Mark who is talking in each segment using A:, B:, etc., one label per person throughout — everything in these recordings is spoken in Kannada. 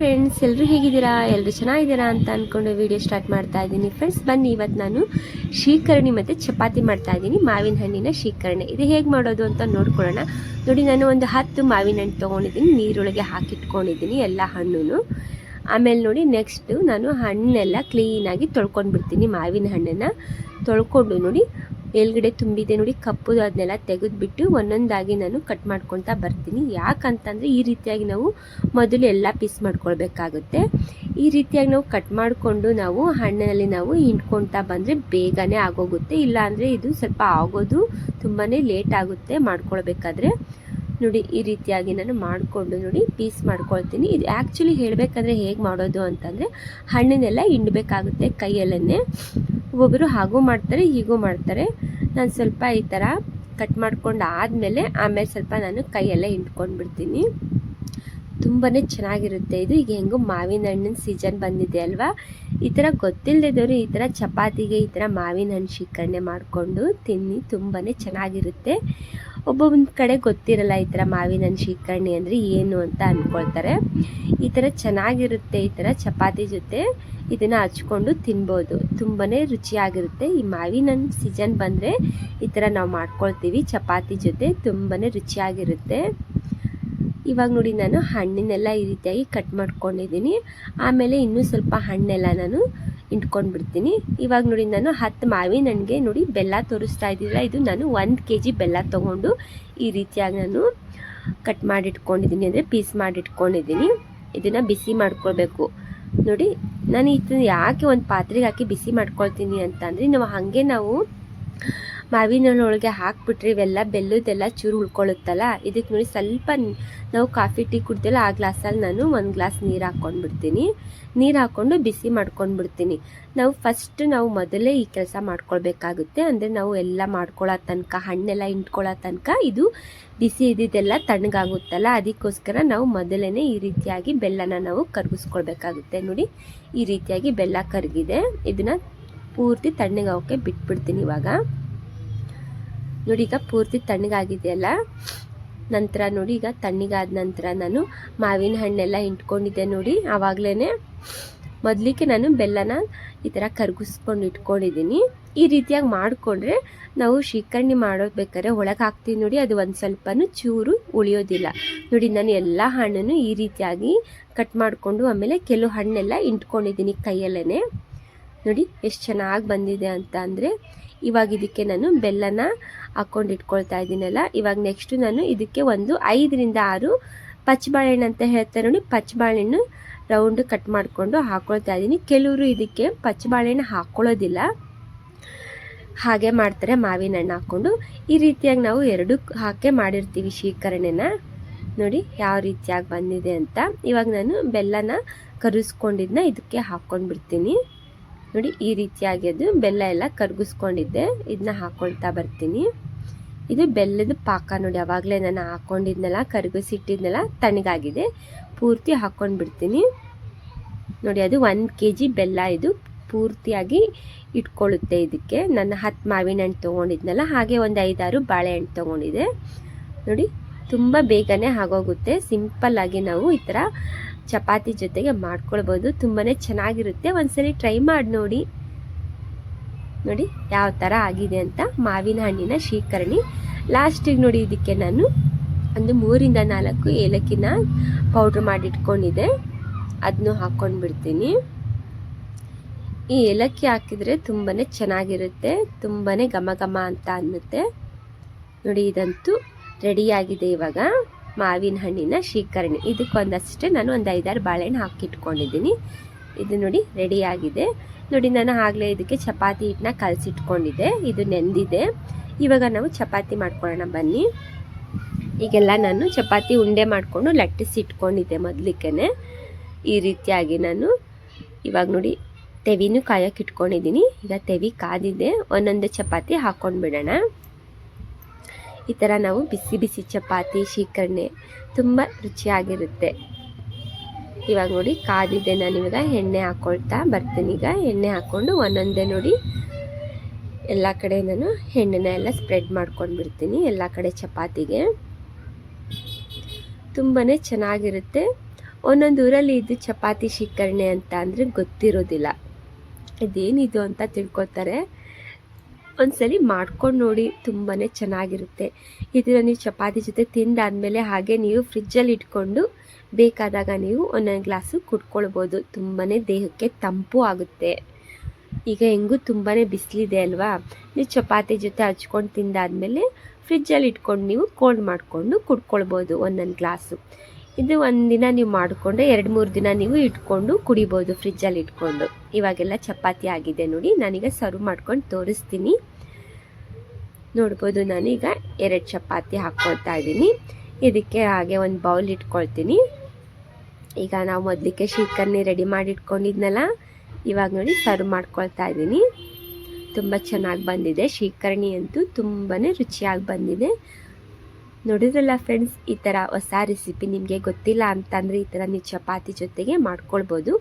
A: ಫ್ರೆಂಡ್ಸ್ ಎಲ್ಲರೂ ಹೇಗಿದ್ದೀರಾ? ಎಲ್ಲರೂ ಚೆನ್ನಾಗಿದ್ದೀರಾ ಅಂತ ಅಂದ್ಕೊಂಡು ವಿಡಿಯೋ ಸ್ಟಾರ್ಟ್ ಮಾಡ್ತಾ ಇದ್ದೀನಿ. ಫ್ರೆಂಡ್ಸ್ ಬನ್ನಿ, ಇವತ್ತು ನಾನು ಶೀಕರಣಿ ಮತ್ತು ಚಪಾತಿ ಮಾಡ್ತಾ ಇದ್ದೀನಿ. ಮಾವಿನ ಹಣ್ಣಿನ ಶೀಕರಣೆ ಇದು ಹೇಗೆ ಮಾಡೋದು ಅಂತ ನೋಡ್ಕೊಳ್ಳೋಣ. ನೋಡಿ, ನಾನು ಒಂದು ಹತ್ತು ಮಾವಿನ ಹಣ್ಣು ತೊಗೊಂಡಿದ್ದೀನಿ. ನೀರೊಳಗೆ ಹಾಕಿಟ್ಕೊಂಡಿದ್ದೀನಿ ಎಲ್ಲ ಹಣ್ಣು ಆಮೇಲೆ ನೋಡಿ ನೆಕ್ಸ್ಟು ನಾನು ಹಣ್ಣೆಲ್ಲ ಕ್ಲೀನಾಗಿ ತೊಳ್ಕೊಂಡು ಬಿಡ್ತೀನಿ ಮಾವಿನ ಹಣ್ಣನ್ನು. ತೊಳ್ಕೊಂಡು ನೋಡಿ ಮೇಲ್ಗಡೆ ತುಂಬಿದೆ ನೋಡಿ ಕಪ್ಪುದು ಅದನ್ನೆಲ್ಲ ತೆಗೆದುಬಿಟ್ಟು ಒಂದೊಂದಾಗಿ ನಾನು ಕಟ್ ಮಾಡ್ಕೊತಾ ಬರ್ತೀನಿ. ಯಾಕಂತಂದರೆ ಈ ರೀತಿಯಾಗಿ ನಾವು ಮೊದಲು ಎಲ್ಲ ಪೀಸ್ ಮಾಡ್ಕೊಳ್ಬೇಕಾಗುತ್ತೆ. ಈ ರೀತಿಯಾಗಿ ನಾವು ಕಟ್ ಮಾಡಿಕೊಂಡು ನಾವು ಹಣ್ಣಿನಲ್ಲಿ ನಾವು ಹಿಂಡ್ಕೊತಾ ಬಂದರೆ ಬೇಗನೆ ಆಗೋಗುತ್ತೆ. ಇಲ್ಲಾಂದರೆ ಇದು ಸ್ವಲ್ಪ ಆಗೋದು ತುಂಬಾ ಲೇಟ್ ಆಗುತ್ತೆ ಮಾಡ್ಕೊಳ್ಬೇಕಾದ್ರೆ. ನೋಡಿ, ಈ ರೀತಿಯಾಗಿ ನಾನು ಮಾಡಿಕೊಂಡು ನೋಡಿ ಪೀಸ್ ಮಾಡ್ಕೊಳ್ತೀನಿ. ಇದು ಆ್ಯಕ್ಚುಲಿ ಹೇಳಬೇಕಂದ್ರೆ ಹೇಗೆ ಮಾಡೋದು ಅಂತಂದರೆ, ಹಣ್ಣನ್ನೆಲ್ಲ ಹಿಂಡಬೇಕಾಗುತ್ತೆ ಕೈಯಲ್ಲೇ ಒಬ್ಬೊಬ್ಬರು ಹಾಗೂ ಮಾಡ್ತಾರೆ, ಹೀಗೂ ಮಾಡ್ತಾರೆ. ನಾನು ಸ್ವಲ್ಪ ಈ ಥರ ಕಟ್ ಮಾಡ್ಕೊಂಡು ಆದಮೇಲೆ ಆಮೇಲೆ ಸ್ವಲ್ಪ ನಾನು ಕೈಯೆಲ್ಲ ಹಿಂಡ್ಕೊಂಡು ಬಿಡ್ತೀನಿ ತುಂಬಾ ಚೆನ್ನಾಗಿರುತ್ತೆ ಇದು. ಈಗ ಹೆಂಗೋ ಮಾವಿನ ಹಣ್ಣಿನ ಸೀಸನ್ ಬಂದಿದೆ ಅಲ್ವಾ? ಈ ಥರ ಗೊತ್ತಿಲ್ಲದಿದ್ದವರು ಈ ಥರ ಚಪಾತಿಗೆ ಈ ಥರ ಮಾವಿನ ಹಣ್ಣು ಶೀಕರಣೆ ಮಾಡಿಕೊಂಡು ತಿನ್ನಿ. ತುಂಬಾ ಚೆನ್ನಾಗಿರುತ್ತೆ. ಒಬ್ಬೊಂದು ಕಡೆ ಗೊತ್ತಿರಲ್ಲ ಈ ಥರ ಮಾವಿನ ಹಣ್ಣು ಶೀಕರಣೆ ಅಂದರೆ ಏನು ಅಂತ ಅಂದ್ಕೊಳ್ತಾರೆ. ಈ ಥರ ಚೆನ್ನಾಗಿರುತ್ತೆ, ಈ ಥರ ಚಪಾತಿ ಜೊತೆ ಇದನ್ನು ಹಚ್ಕೊಂಡು ತಿನ್ಬೋದು. ತುಂಬಾ ರುಚಿಯಾಗಿರುತ್ತೆ. ಈ ಮಾವಿನ ಸೀಸನ್ ಬಂದರೆ ಈ ಥರ ನಾವು ಮಾಡ್ಕೊಳ್ತೀವಿ. ಚಪಾತಿ ಜೊತೆ ತುಂಬಾ ರುಚಿಯಾಗಿರುತ್ತೆ. ಇವಾಗ ನೋಡಿ ನಾನು ಹಣ್ಣಿನೆಲ್ಲ ಈ ರೀತಿಯಾಗಿ ಕಟ್ ಮಾಡ್ಕೊಂಡಿದ್ದೀನಿ. ಆಮೇಲೆ ಇನ್ನೂ ಸ್ವಲ್ಪ ಹಣ್ಣೆಲ್ಲ ನಾನು ಇಂಟ್ಕೊಂಡು ಬಿಡ್ತೀನಿ ಇವಾಗ ನೋಡಿ ನಾನು ಹತ್ತು ಮಾವಿ ನನಗೆ ನೋಡಿ ಬೆಲ್ಲ ತೋರಿಸ್ತಾ ಇದ್ದಿಲ್ಲ ಇದು ನಾನು ಒಂದು ಕೆ ಜಿ ಬೆಲ್ಲ ತೊಗೊಂಡು ಈ ರೀತಿಯಾಗಿ ನಾನು ಕಟ್ ಮಾಡಿಟ್ಕೊಂಡಿದ್ದೀನಿ. ಅಂದರೆ ಪೀಸ್ ಮಾಡಿಟ್ಕೊಂಡಿದ್ದೀನಿ. ಇದನ್ನು ಬಿಸಿ ಮಾಡ್ಕೊಳ್ಬೇಕು. ನೋಡಿ, ನಾನು ಇದನ್ನು ಯಾಕೆ ಒಂದು ಪಾತ್ರೆಗೆ ಹಾಕಿ ಬಿಸಿ ಮಾಡ್ಕೊಳ್ತೀನಿ ಅಂತಂದರೆ ನಾವು ಹಾಗೆ ನಾವು ಮಾವಿನ ಹಣ್ಣೊಳಗೆ ಹಾಕ್ಬಿಟ್ರೆ ಇವೆಲ್ಲ ಬೆಲ್ಲದೆಲ್ಲ ಚೂರು ಉಳ್ಕೊಳ್ಳುತ್ತಲ್ಲ? ಇದಕ್ಕೆ ನೋಡಿ ಸ್ವಲ್ಪ ನಾವು ಕಾಫಿ, ಟೀ ಕುಡ್ದಿಲ್ಲ ಆ ಗ್ಲಾಸಲ್ಲಿ ನಾನು ಒಂದು ಗ್ಲಾಸ್ ನೀರು ಹಾಕ್ಕೊಂಡ್ಬಿಡ್ತೀನಿ. ನೀರು ಹಾಕ್ಕೊಂಡು ಬಿಸಿ ಮಾಡ್ಕೊಂಡ್ಬಿಡ್ತೀನಿ. ನಾವು ಫಸ್ಟ್ ನಾವು ಮೊದಲೇ ಈ ಕೆಲಸ ಮಾಡ್ಕೊಳ್ಬೇಕಾಗುತ್ತೆ. ಅಂದರೆ ನಾವು ಎಲ್ಲ ಮಾಡ್ಕೊಳ್ಳೋ ತನಕ, ಹಣ್ಣೆಲ್ಲ ಇಂಟ್ಕೊಳ್ಳೋ ತನಕ ಇದು ಬಿಸಿ ಇದ್ದಿದ್ದೆಲ್ಲ ತಣ್ಣಗಾಗುತ್ತಲ್ಲ? ಅದಕ್ಕೋಸ್ಕರ ನಾವು ಮೊದಲೇ ಈ ರೀತಿಯಾಗಿ ಬೆಲ್ಲನ ನಾವು ಕರಗಿಸ್ಕೊಳ್ಬೇಕಾಗುತ್ತೆ. ನೋಡಿ, ಈ ರೀತಿಯಾಗಿ ಬೆಲ್ಲ ಕರಗಿದೆ. ಇದನ್ನು ಪೂರ್ತಿ ತಣ್ಣಗಾಗೋಕ್ಕೆ ಬಿಟ್ಬಿಡ್ತೀನಿ ಇವಾಗ. ನೋಡಿ, ಈಗ ಪೂರ್ತಿ ತಣ್ಣಗಾಗಿದೆಯಲ್ಲ? ನಂತರ ನೋಡಿ, ಈಗ ತಣ್ಣಗಾದ ನಂತರ ನಾನು ಮಾವಿನ ಹಣ್ಣೆಲ್ಲ ಇಟ್ಕೊಂಡಿದ್ದೆ ನೋಡಿ ಆವಾಗಲೇ ಮೊದಲಿಗೆ ನಾನು ಬೆಲ್ಲನ ಈ ಥರ ಕರ್ಗಿಸ್ಕೊಂಡು ಇಟ್ಕೊಂಡಿದ್ದೀನಿ. ಈ ರೀತಿಯಾಗಿ ಮಾಡಿಕೊಂಡ್ರೆ ನಾವು ಶ್ರೀಕರ್ಣಿ ಮಾಡೋಬೇಕಾದ್ರೆ ಒಳಗೆ ಹಾಕ್ತೀವಿ ನೋಡಿ, ಅದು ಒಂದು ಸ್ವಲ್ಪನೂ ಚೂರು ಉಳಿಯೋದಿಲ್ಲ. ನೋಡಿ, ನಾನು ಎಲ್ಲ ಹಣ್ಣನ್ನು ಈ ರೀತಿಯಾಗಿ ಕಟ್ ಮಾಡಿಕೊಂಡು ಆಮೇಲೆ ಕೆಲವು ಹಣ್ಣೆಲ್ಲ ಇಂಟ್ಕೊಂಡಿದ್ದೀನಿ ಕೈಯಲ್ಲೇ ನೋಡಿ ಎಷ್ಟು ಚೆನ್ನಾಗಿ ಬಂದಿದೆ ಅಂತ ಅಂದರೆ ಇವಾಗ ಇದಕ್ಕೆ ನಾನು ಬೆಲ್ಲನ ಹಾಕ್ಕೊಂಡು ಇಟ್ಕೊಳ್ತಾ ಇದ್ದೀನಲ್ಲ ಇವಾಗ ನೆಕ್ಸ್ಟು ನಾನು ಇದಕ್ಕೆ ಒಂದು ಐದರಿಂದ ಆರು ಪಚ್ಚಬಾಳೆಹಣ್ಣು ಅಂತ ಹೇಳ್ತಾರೆ ನೋಡಿ ಪಚ್ಚಬಾಳೆಹಣ್ಣು ರೌಂಡ್ ಕಟ್ ಮಾಡಿಕೊಂಡು ಹಾಕ್ಕೊಳ್ತಾ ಇದ್ದೀನಿ ಕೆಲವರು ಇದಕ್ಕೆ ಪಚ್ಚಬಾಳೆಹಣ್ಣು ಹಾಕ್ಕೊಳ್ಳೋದಿಲ್ಲ ಹಾಗೆ ಮಾಡ್ತಾರೆ, ಮಾವಿನ ಹಣ್ಣು ಹಾಕ್ಕೊಂಡು. ಈ ರೀತಿಯಾಗಿ ನಾವು ಎರಡು ಹಾಕೇ ಮಾಡಿರ್ತೀವಿ ಶೀಕರಣೆನ ನೋಡಿ ಯಾವ ರೀತಿಯಾಗಿ ಬಂದಿದೆ ಅಂತ. ಇವಾಗ ನಾನು ಬೆಲ್ಲನ ಕರಿಸ್ಕೊಂಡಿದ್ದನ್ನ ಇದಕ್ಕೆ ಹಾಕ್ಕೊಂಡು ಬಿಡ್ತೀನಿ ನೋಡಿ ಈ ರೀತಿಯಾಗಿ ಅದು ಬೆಲ್ಲ ಎಲ್ಲ ಕರ್ಗಿಸ್ಕೊಂಡಿದ್ದೆ. ಇದನ್ನ ಹಾಕ್ಕೊಳ್ತಾ ಬರ್ತೀನಿ. ಇದು ಬೆಲ್ಲದ ಪಾಕ ನೋಡಿ, ಅವಾಗಲೇ ನಾನು ಹಾಕ್ಕೊಂಡಿದ್ನೆಲ್ಲ ಕರ್ಗಿಸಿಟ್ಟಿದ್ನಲ್ಲ, ತಣ್ಣಗಾಗಿದೆ. ಪೂರ್ತಿ ಹಾಕ್ಕೊಂಡು ಬಿಡ್ತೀನಿ ನೋಡಿ, ಅದು ಒಂದು ಕೆ ಜಿ ಬೆಲ್ಲ ಇದು ಪೂರ್ತಿಯಾಗಿ ಇಟ್ಕೊಳ್ಳುತ್ತೆ ಇದಕ್ಕೆ. ನನ್ನ ಹತ್ತು ಮಾವಿನ ಹಣ್ಣು ತೊಗೊಂಡಿದ್ನಲ್ಲ, ಹಾಗೆ ಒಂದು ಐದಾರು ಬಾಳೆಹಣ್ಣು ತೊಗೊಂಡಿದೆ ನೋಡಿ, ತುಂಬ ಬೇಗನೆ ಆಗೋಗುತ್ತೆ. ಸಿಂಪಲ್ಲಾಗಿ ನಾವು ಈ ಥರ ಚಪಾತಿ ಜೊತೆಗೆ ಮಾಡ್ಕೊಳ್ಬೋದು. ತುಂಬಾ ಚೆನ್ನಾಗಿರುತ್ತೆ. ಒಂದ್ಸರಿ ಟ್ರೈ ಮಾಡಿ ನೋಡಿ. ನೋಡಿ ಯಾವ ಥರ ಆಗಿದೆ ಅಂತ. ಮಾವಿನ ಹಣ್ಣಿನ ಶೀಕರಣಿ ಲಾಸ್ಟಿಗೆ ನೋಡಿ ಇದಕ್ಕೆ ನಾನು ಒಂದು ಮೂರಿಂದ ನಾಲ್ಕು ಏಲಕ್ಕಿನ ಪೌಡ್ರ್ ಮಾಡಿಟ್ಕೊಂಡಿದ್ದೆ. ಅದನ್ನು ಹಾಕ್ಕೊಂಡು ಬಿಡ್ತೀನಿ ಈ ಏಲಕ್ಕಿ ಹಾಕಿದರೆ ತುಂಬಾ ಚೆನ್ನಾಗಿರುತ್ತೆ. ತುಂಬಾ ಘಮ ಘಮ ಅಂತ ಅನ್ನುತ್ತೆ. ನೋಡಿ ಇದಂತೂ ರೆಡಿಯಾಗಿದೆ ಇವಾಗ. ಮಾವಿನ ಹಣ್ಣಿನ ಶೀಕರಣೆ ಇದಕ್ಕೊಂದಷ್ಟೇ ನಾನು ಒಂದು ಐದಾರು ಬಾಳೆಹಣ್ಣು ಹಾಕಿಟ್ಕೊಂಡಿದ್ದೀನಿ. ಇದು ನೋಡಿ ರೆಡಿಯಾಗಿದೆ ನೋಡಿ ನಾನು ಆಗಲೇ ಇದಕ್ಕೆ ಚಪಾತಿ ಹಿಟ್ಟನ್ನ ಕಲಸಿಟ್ಕೊಂಡಿದ್ದೆ. ಇದು ನೆಂದಿದೆ. ಇವಾಗ ನಾವು ಚಪಾತಿ ಮಾಡ್ಕೊಳ್ಳೋಣ ಬನ್ನಿ. ಈಗೆಲ್ಲ ನಾನು ಚಪಾತಿ ಉಂಡೆ ಮಾಡಿಕೊಂಡು ಲಟ್ಟಿಸಿಟ್ಕೊಂಡಿದ್ದೆ ಮೊದಲಿಕ್ಕೆ ಈ ರೀತಿಯಾಗಿ ನಾನು ಇವಾಗ ನೋಡಿ ತೆವಿನೂ ಕಾಯಕ್ಕೆ ಇಟ್ಕೊಂಡಿದ್ದೀನಿ. ಈಗ ತೆವಿ ಕಾದಿದೆ. ಒಂದೊಂದು ಚಪಾತಿ ಹಾಕ್ಕೊಂಡು ಬಿಡೋಣ ಈ ಥರ ನಾವು ಬಿಸಿ ಬಿಸಿ ಚಪಾತಿ, ಶೀಕರಣೆ ತುಂಬ ರುಚಿಯಾಗಿರುತ್ತೆ. ಇವಾಗ ನೋಡಿ ಕಾದಿದೆ ನಾನು ಇವಾಗ ಎಣ್ಣೆ ಹಾಕ್ಕೊಳ್ತಾ ಬರ್ತೀನಿ. ಈಗ ಎಣ್ಣೆ ಹಾಕ್ಕೊಂಡು ಒಂದೊಂದೇ ನೋಡಿ ಎಲ್ಲ ಕಡೆ ನಾನು ಎಣ್ಣೆನ ಎಲ್ಲ ಸ್ಪ್ರೆಡ್ ಮಾಡ್ಕೊಂಡು ಬಿಡ್ತೀನಿ ಎಲ್ಲ ಕಡೆ ಚಪಾತಿಗೆ. ತುಂಬಾ ಚೆನ್ನಾಗಿರುತ್ತೆ. ಒಂದೊಂದು ಊರಲ್ಲಿ ಇದು ಚಪಾತಿ, ಶೀಕರಣೆ ಅಂತ ಅಂದರೆ ಗೊತ್ತಿರೋದಿಲ್ಲ. ಇದೇನಿದು ಅಂತ ತಿಳ್ಕೊತಾರೆ ಒಂದ್ಸಲಿ ಮಾಡ್ಕೊಂಡು ನೋಡಿ ತುಂಬಾ ಚೆನ್ನಾಗಿರುತ್ತೆ. ಇದನ್ನು ನೀವು ಚಪಾತಿ ಜೊತೆ ತಿಂದಾದಮೇಲೆ ಹಾಗೆ ನೀವು ಫ್ರಿಜ್ಜಲ್ಲಿ ಇಟ್ಕೊಂಡು ಬೇಕಾದಾಗ ನೀವು ಒಂದೊಂದು ಗ್ಲಾಸು ಕುಟ್ಕೊಳ್ಬೋದು ತುಂಬಾ ದೇಹಕ್ಕೆ ತಂಪು ಆಗುತ್ತೆ. ಈಗ ಹೆಂಗೂ ತುಂಬಾ ಬಿಸಿಲಿದೆ ಅಲ್ವಾ? ನೀವು ಚಪಾತಿ ಜೊತೆ ಹಚ್ಕೊಂಡು ತಿಂದಾದಮೇಲೆ ಫ್ರಿಜ್ಜಲ್ಲಿ ಇಟ್ಕೊಂಡು ನೀವು ಕೋಲ್ಡ್ ಮಾಡಿಕೊಂಡು ಕುಡ್ಕೊಳ್ಬೋದು ಒಂದೊಂದು ಗ್ಲಾಸು. ಇದು ಒಂದಿನ ನೀವು ಮಾಡಿಕೊಂಡು ಎರಡು ಮೂರು ದಿನ ನೀವು ಇಟ್ಕೊಂಡು ಕುಡಿಬೋದು ಫ್ರಿಜ್ಜಲ್ಲಿ ಇಟ್ಕೊಂಡು. ಇವಾಗೆಲ್ಲ ಚಪಾತಿ ಆಗಿದೆ ನೋಡಿ, ನಾನೀಗ ಸರ್ವ್ ಮಾಡ್ಕೊಂಡು ತೋರಿಸ್ತೀನಿ. ನೋಡ್ಬೋದು ನಾನೀಗ ಎರಡು ಚಪಾತಿ ಹಾಕ್ಕೊಳ್ತಾ ಇದ್ದೀನಿ. ಇದಕ್ಕೆ ಹಾಗೆ ಒಂದು ಬೌಲ್ ಇಟ್ಕೊಳ್ತೀನಿ. ಈಗ ನಾವು ಮೊದಲಿಗೆ ಶೀಕರ್ನಿ ರೆಡಿ ಮಾಡಿ ಇಟ್ಕೊಂಡಿದ್ನಲ್ಲ, ಇವಾಗ ನೋಡಿ ಸರ್ವ್ ಮಾಡ್ಕೊಳ್ತಾ ಇದ್ದೀನಿ. ತುಂಬ ಚೆನ್ನಾಗಿ ಬಂದಿದೆ. ಶೀಕರ್ಣಿ ಅಂತೂ ತುಂಬಾ ರುಚಿಯಾಗಿ ಬಂದಿದೆ. ನೋಡಿದ್ರಲ್ಲ ಫ್ರೆಂಡ್ಸ್ ಈ ಥರ ಹೊಸ ರೆಸಿಪಿ ನಿಮಗೆ ಗೊತ್ತಿಲ್ಲ ಅಂತಂದರೆ ಈ ಥರ ನೀವು ಚಪಾತಿ ಜೊತೆಗೆ ಮಾಡ್ಕೊಳ್ಬೋದು.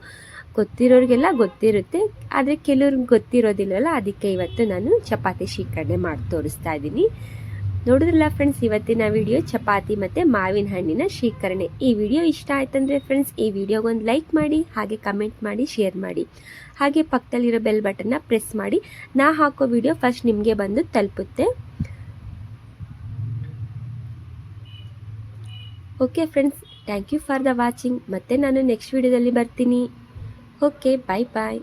A: ಗೊತ್ತಿರೋರಿಗೆಲ್ಲ ಗೊತ್ತಿರುತ್ತೆ, ಆದರೆ ಕೆಲವ್ರಿಗೆ ಗೊತ್ತಿರೋದಿಲ್ಲವಲ್ಲ ಅದಕ್ಕೆ ಇವತ್ತು ನಾನು ಚಪಾತಿ ಶೀಕರಣೆ ಮಾಡಿ ತೋರಿಸ್ತಾ ಇದ್ದೀನಿ. ನೋಡಿದ್ರಲ್ಲ ಫ್ರೆಂಡ್ಸ್ ಇವತ್ತಿನ ವಿಡಿಯೋ ಚಪಾತಿ ಮತ್ತು ಮಾವಿನ ಹಣ್ಣಿನ ಶೀಕರಣೆ. ಈ ವಿಡಿಯೋ ಇಷ್ಟ ಆಯ್ತಂದರೆ ಫ್ರೆಂಡ್ಸ್ ಈ ವಿಡಿಯೋಗೊಂದು ಲೈಕ್ ಮಾಡಿ, ಹಾಗೆ ಕಮೆಂಟ್ ಮಾಡಿ ಶೇರ್ ಮಾಡಿ. ಹಾಗೆ ಪಕ್ಕದಲ್ಲಿರೋ ಬೆಲ್ ಬಟನ್ನ ಪ್ರೆಸ್ ಮಾಡಿ. ನಾ ಹಾಕೋ ವಿಡಿಯೋ ಫಸ್ಟ್ ನಿಮಗೆ ಬಂದು ತಲುಪುತ್ತೆ. Okay friends thank you for the watching ಮತ್ತೆ ನಾನು ನೆಕ್ಸ್ಟ್ ವಿಡಿಯೋದಲ್ಲಿ ಬರ್ತೀನಿ. ಓಕೆ ಬಾಯ್ ಬಾಯ್